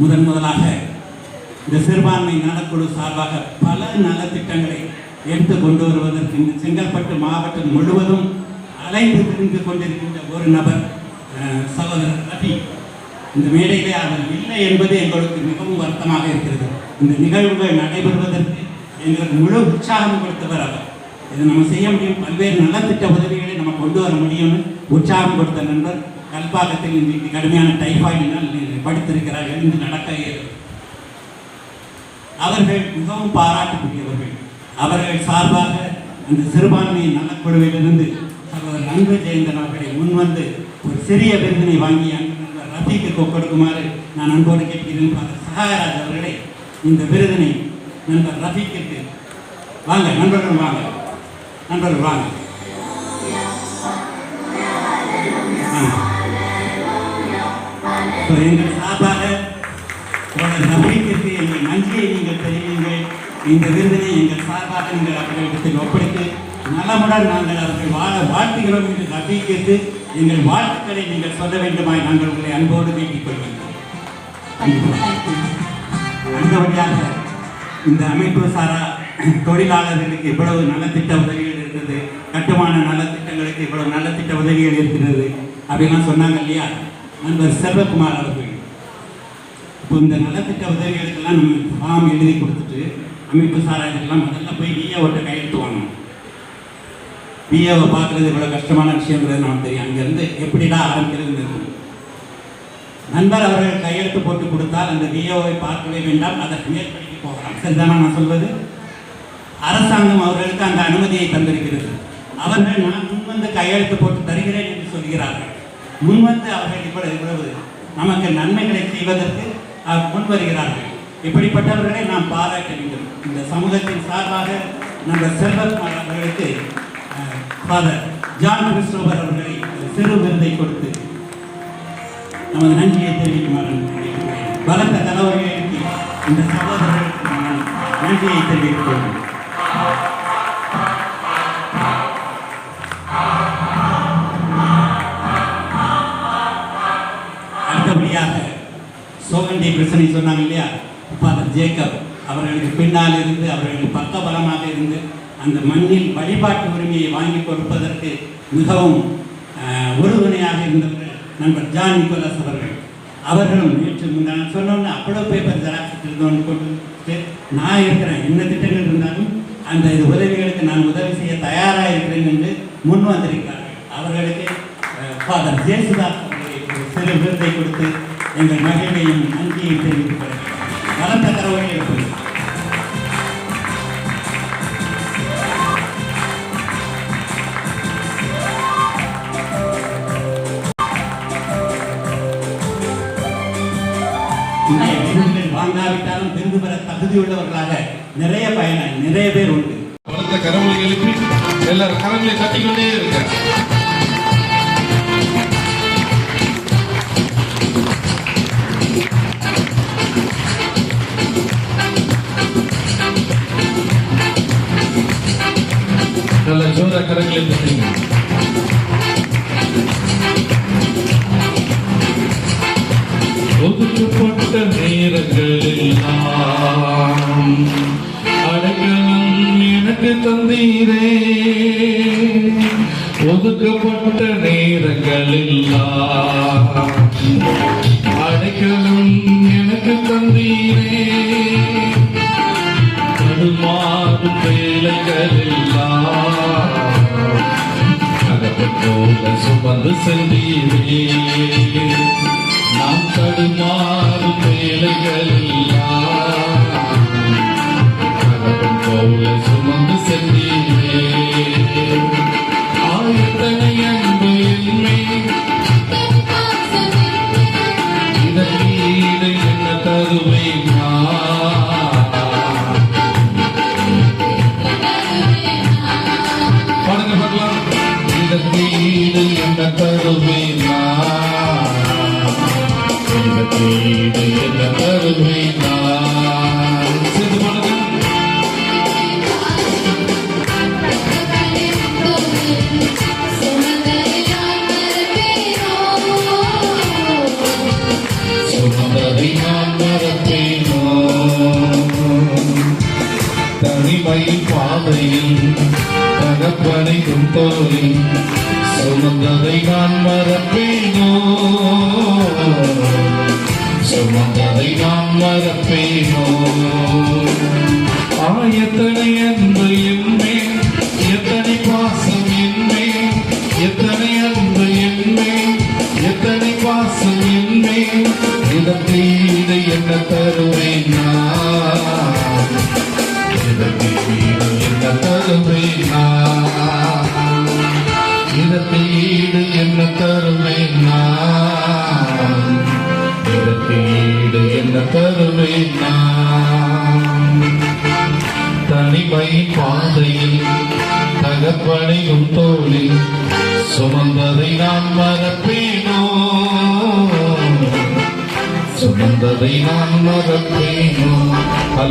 முதன் முதலாக இந்த சிறுபான்மை நலக்குழு சார்பாக பல நலத்திட்டங்களை எடுத்து கொண்டு வருவதற்கு இந்த செங்கல்பட்டு மாவட்டம் முழுவதும் அலைந்து திரிந்து கொண்டிருக்கின்ற ஒரு நபர் சகோதரர் ரவி இந்த மேடையிலே அவர் இல்லை என்பது எங்களுக்கு மிகவும் வருத்தமாக இருக்கிறது. இந்த நிகழ்வுகள் நடைபெறுவதற்கு எங்களுக்கு முழு உற்சாகம் கொடுத்தவர் அவர். இதை நம்ம செய்ய முடியும். பல்வேறு நலத்திட்ட உதவிகளை நம்ம கொண்டு வர முடியும்னு உற்சாகம் கொடுத்த நண்பர். கல்பாக்கத்தில் இன்றைக்கு கடுமையான டைஃபாய்டினால் படித்திருக்கிறார் எழுந்து நடக்க இயலும். அவர்கள் மிகவும் பாராட்டக்கூடியவர்கள் அவர்கள் சார்பாக அந்த சிறுபான்மையின் நலக்குழுவிலிருந்து சகோதரர் அன்பு ஜெயந்தன் அவர்களை முன்வந்து ஒரு சிறிய விருதினை வாங்கி அன்பு நண்பர் ரஃபீக்கு கொடுக்குமாறு நான் அன்போடு கேட்கிறேன் ஃபாதர் சகாயராஜ் அவர்களே இந்த விருதினை நண்பர் ரஃபீக்கிற்கு வாங்க நண்பர்கள் வாங்க நண்பர்கள் வாங்க. எங்கள் சார்பாக தோழர் எங்கள் நன்றியை நீங்கள் தெரிவிங்கள் இந்த விருதினை எங்கள் சார்பாக நீங்கள் அவர்களிடத்தில் ஒப்படைத்து நலமுடன் நாங்கள் அவர்கள் வாழ வாழ்த்துகிறோம் என்று ரஃபீக்கிற்கு எங்கள் வாழ்த்துக்களை நீங்கள் சொல்ல வேண்டுமாய் நாங்கள் உங்களை அன்போடு வேண்டிக் கொள்கின்றோம். அடுத்தபடியாக இந்த அமைப்பு சாரா தொழிலாளர்களுக்கு இவ்வளவு நலத்திட்ட உதவிகள் இருந்தது கட்டுமான நலத்திட்டங்களுக்கு இவ்வளவு நலத்திட்ட உதவிகள் இருக்கிறது அப்படிலாம் சொன்னாங்க இல்லையா? நண்பர் செல்வகுமார் அவர்கள் இப்போ இந்த நலத்திட்ட உதவிகளுக்கெல்லாம் நம்ம ஃபார்ம் எழுதி கொடுத்துட்டு அமைப்பு சாரா இதுக்கெல்லாம் முதல்ல போய் விஏஓட்ட கையெழுத்து வாங்கணும். விஏஓ பார்க்குறது இவ்வளோ கஷ்டமான விஷயங்கிறது நமக்கு தெரியும். அங்கேருந்து எப்படிடா ஆரம்பிக்கிறதுன்னு இருக்கும். நண்பர் அவர்கள் கையெழுத்து போட்டு கொடுத்தால் அந்த விஏஓவை பார்க்கவே வேண்டாம் அதற்கு மேற்படிக்கு போகலாம். சரிதானா நான் சொல்வது? அரசாங்கம் அவர்களுக்கு அந்த அனுமதியை தந்திருக்கிறது. அவர்கள் நான் முன்வந்து கையெழுத்து போட்டு தருகிறேன் என்று சொல்கிறார்கள். முன்வந்து அவர்கள் இவ்வளவு இவ்வளவு நமக்கு நன்மைகளை செய்வதற்கு அஹ், முன்வருகிறார்கள் இப்படிப்பட்டவர்களை நாம் பாராட்ட வேண்டும். இந்த சமூகத்தின் சார்பாக நம்ம செல்வகுமார் அவர்களுக்கு ஃபாதர் ஜான் கிறிஸ்டோபர் அவர்களை சிறு விருதை கொடுத்து நமது நன்றியை தெரிவிக்குமாறு பலத்த தலைவர்களுக்கு இந்த சகோதரர்களுக்கு நன்றியை தெரிவித்துக் கொள்கிறேன். பிரச்சனை சொன்னாங்க இல்லையா? ஃபாதர் ஜேக்கப் அவர்களுக்கு பின்னால் இருந்து அவர்களுக்கு பக்கபலமாக இருந்து அந்த மண்ணில் வழிபாட்டு உரிமையை வாங்கி கொடுப்பதற்கு மிகவும் உறுதுணையாக இருந்தவர்கள் நண்பர் ஜான் நிக்கோலஸ் அவர்கள். அவர்களும் நேற்று முன்னாள் சொன்னோன்னு அவ்வளோ பேப்பர் ஜெராக்ஸ் இருந்தோன்னு கொண்டு நான் இருக்கிறேன் என்ன திட்டங்கள் இருந்தாலும் அந்த இது உதவிகளுக்கு நான் உதவி செய்ய தயாராக இருக்கிறேன் என்று முன் வந்திருக்கிறார்கள் அவர்களுக்கு ஃபாதர் ஜேசுதாஸ் சிறு விருதை கொடுத்து எங்கள் மகிழ்வையும் நன்றியை தெரிவித்துக் கொள்கிறேன் பலத்த தரவுகள் இருப்பது இன்றைய விருதுகள் வாங்காவிட்டாலும் விருது பெற தகுதியுள்ளவர்களாக நிறைய பயன நிறைய பேர் உண்டு. பலத்த கரங்களை எல்லாரும் கரங்களை கட்டிக்கொண்டே இருக்க ஒதுக்கப்பட்ட நேரங்களில் அடைக்கலும் எனக்கு தந்தீரே. தடுமாறும் வேலைகளெல்லாம் கதவு போல சுமந்து சென்றீரே. நாம் தடுமாறும் வேலைகளெல்லாம் கதவு போல சுமந்து நடத்தினோ தனிமை பாதையில் தகப்பனை தோழி சுமந்ததை நான் மறப்பேனோ சுமந்ததை நான் மறப்பேனோ ஆயத்தனை அன்பு என்மே எத்தனை பாசம் என்மே எத்தனை அன்பு என்மே எத்தனை பாசம் என்மே இதத்தை என்ன தருவேன் நான் என்ன தருவேன் நான் இதற்கு ஈடு என்ன தருவேன் நான் இதற்கு ஈடு என்ன தருவேன் நான் தனிமை பாதையில் தகப்பனையும் தோளில் சுமந்ததை நான் மறப்பேன் खाल